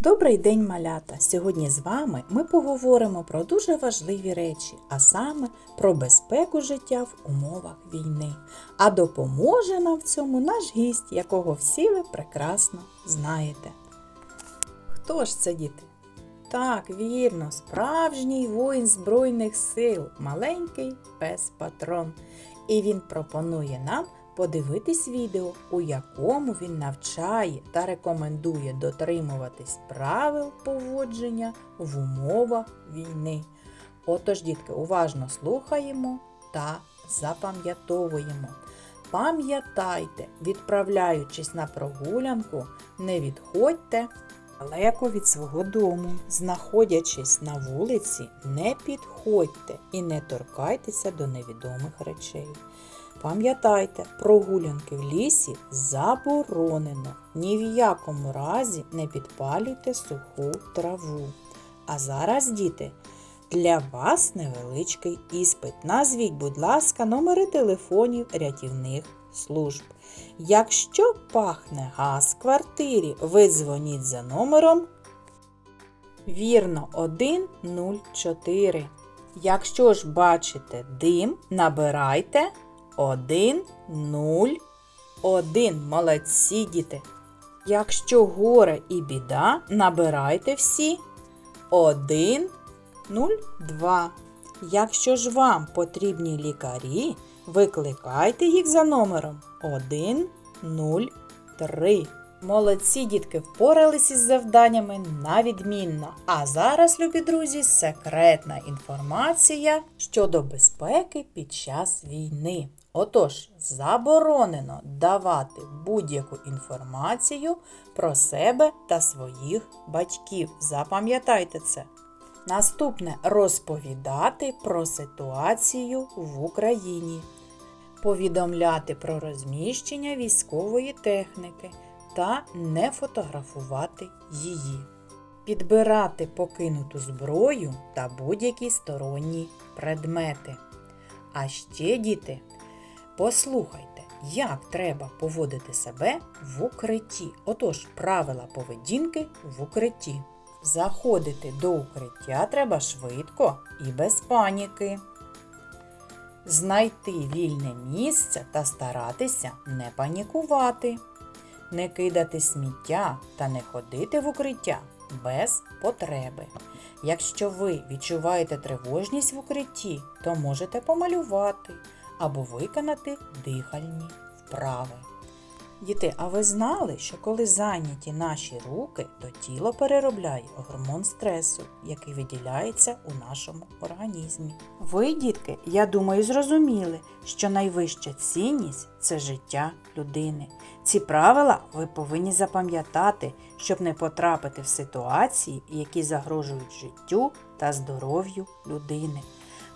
Добрий день, малята! Сьогодні з вами ми поговоримо про дуже важливі речі, а саме про безпеку життя в умовах війни. А допоможе нам в цьому наш гість, якого всі ви прекрасно знаєте. Хто ж це діти? Так, вірно, справжній воїн Збройних сил, маленький пес патрон. І він пропонує нам подивитись відео, у якому він навчає та рекомендує дотримуватись правил поводження в умовах війни. Отож, дітки, уважно слухаємо та запам'ятовуємо. Пам'ятайте, відправляючись на прогулянку, не відходьте далеко від свого дому. Знаходячись на вулиці, не підходьте і не торкайтеся до невідомих речей. Пам'ятайте, прогулянки в лісі заборонено. Ні в якому разі не підпалюйте суху траву. А зараз, діти, для вас невеличкий іспит. Назвіть, будь ласка, номери телефонів рятівних служб. Якщо пахне газ в квартирі, ви дзвоніть за номером. Вірно, 104. Якщо ж бачите дим, набирайте 1, 0, 1. Молодці, діти. Якщо горе і біда, набирайте всі 1, 0, 2. Якщо ж вам потрібні лікарі, викликайте їх за номером 1, 0, 3. Молодці дітки впоралися із завданнями на відмінно. А зараз, любі друзі, секретна інформація щодо безпеки під час війни. Отож, заборонено давати будь-яку інформацію про себе та своїх батьків. Запам'ятайте це. Наступне розповідати про ситуацію в Україні, повідомляти про розміщення військової техніки та не фотографувати її, підбирати покинуту зброю та будь-які сторонні предмети. А ще, діти, послухайте, як треба поводити себе в укритті. Отож, правила поведінки в укритті. Заходити до укриття треба швидко і без паніки. Знайти вільне місце та старатися не панікувати, не кидати сміття та не ходити в укриття без потреби. Якщо ви відчуваєте тривожність в укритті, то можете помалювати або виконати дихальні вправи. Діти, а ви знали, що коли зайняті наші руки, то тіло переробляє гормон стресу, який виділяється у нашому організмі. Ви, дітки, я думаю, зрозуміли, що найвища цінність це життя людини. Ці правила ви повинні запам'ятати, щоб не потрапити в ситуації, які загрожують життю та здоров'ю людини.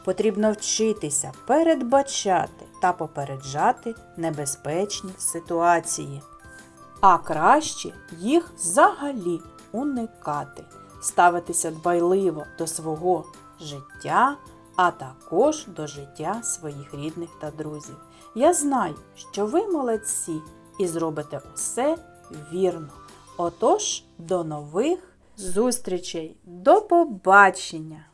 Потрібно вчитися передбачати та попереджати небезпечні ситуації, а краще їх взагалі уникати, ставитися дбайливо до свого життя, а також до життя своїх рідних та друзів. Я знаю, що ви молодці і зробите усе вірно. Отож, до нових зустрічей, до побачення!